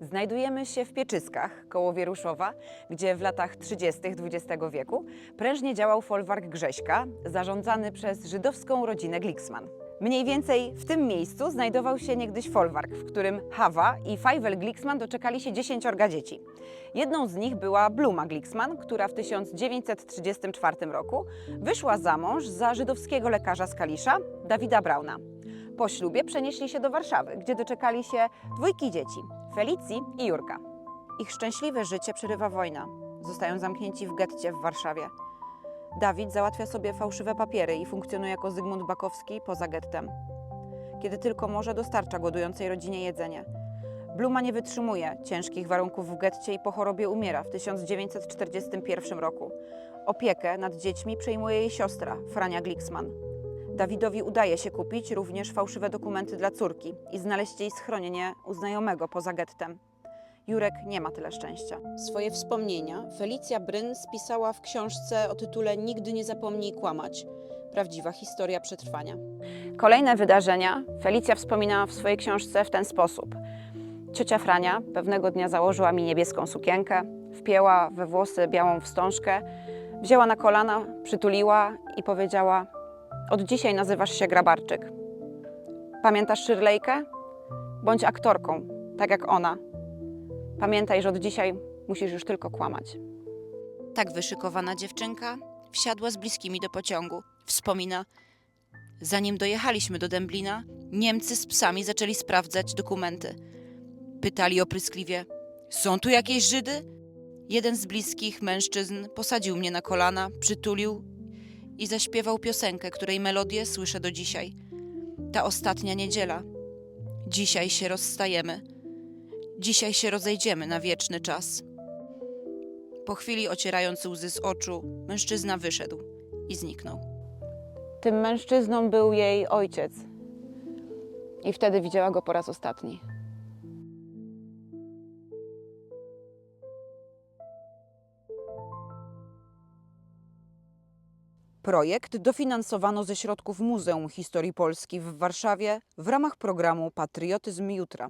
Znajdujemy się w Pieczyskach, koło Wieruszowa, gdzie w latach 30. XX wieku prężnie działał folwark Grześka, zarządzany przez żydowską rodzinę Glicksman. Mniej więcej w tym miejscu znajdował się niegdyś folwark, w którym Hawa i Fajwel Glicksman doczekali się dziesięciorga dzieci. Jedną z nich była Bluma Glicksman, która w 1934 roku wyszła za mąż za żydowskiego lekarza z Kalisza, Dawida Brauna. Po ślubie przenieśli się do Warszawy, gdzie doczekali się dwójki dzieci, Felicji i Jurka. Ich szczęśliwe życie przerywa wojna. Zostają zamknięci w getcie w Warszawie. Dawid załatwia sobie fałszywe papiery i funkcjonuje jako Zygmunt Bakowski poza gettem. Kiedy tylko może, dostarcza głodującej rodzinie jedzenie. Bluma nie wytrzymuje ciężkich warunków w getcie i po chorobie umiera w 1941 roku. Opiekę nad dziećmi przejmuje jej siostra, Frania Glicksman. Dawidowi udaje się kupić również fałszywe dokumenty dla córki i znaleźć jej schronienie u znajomego poza gettem. Jurek nie ma tyle szczęścia. Swoje wspomnienia Felicja Bryn spisała w książce o tytule Nigdy nie zapomnij kłamać. Prawdziwa historia przetrwania. Kolejne wydarzenia Felicja wspominała w swojej książce w ten sposób. Ciocia Frania pewnego dnia założyła mi niebieską sukienkę, wpięła we włosy białą wstążkę, wzięła na kolana, przytuliła i powiedziała: Od dzisiaj nazywasz się Grabarczyk. Pamiętasz Shirleykę? Bądź aktorką, tak jak ona. Pamiętaj, że od dzisiaj musisz już tylko kłamać. Tak wyszykowana dziewczynka wsiadła z bliskimi do pociągu. Wspomina, zanim dojechaliśmy do Dęblina, Niemcy z psami zaczęli sprawdzać dokumenty. Pytali opryskliwie, są tu jakieś Żydy? Jeden z bliskich mężczyzn posadził mnie na kolana, przytulił i zaśpiewał piosenkę, której melodię słyszę do dzisiaj. Ta ostatnia niedziela. Dzisiaj się rozstajemy. Dzisiaj się rozejdziemy na wieczny czas. Po chwili ocierając łzy z oczu, mężczyzna wyszedł i zniknął. Tym mężczyzną był jej ojciec. I wtedy widziała go po raz ostatni. Projekt dofinansowano ze środków Muzeum Historii Polski w Warszawie w ramach programu Patriotyzm Jutra.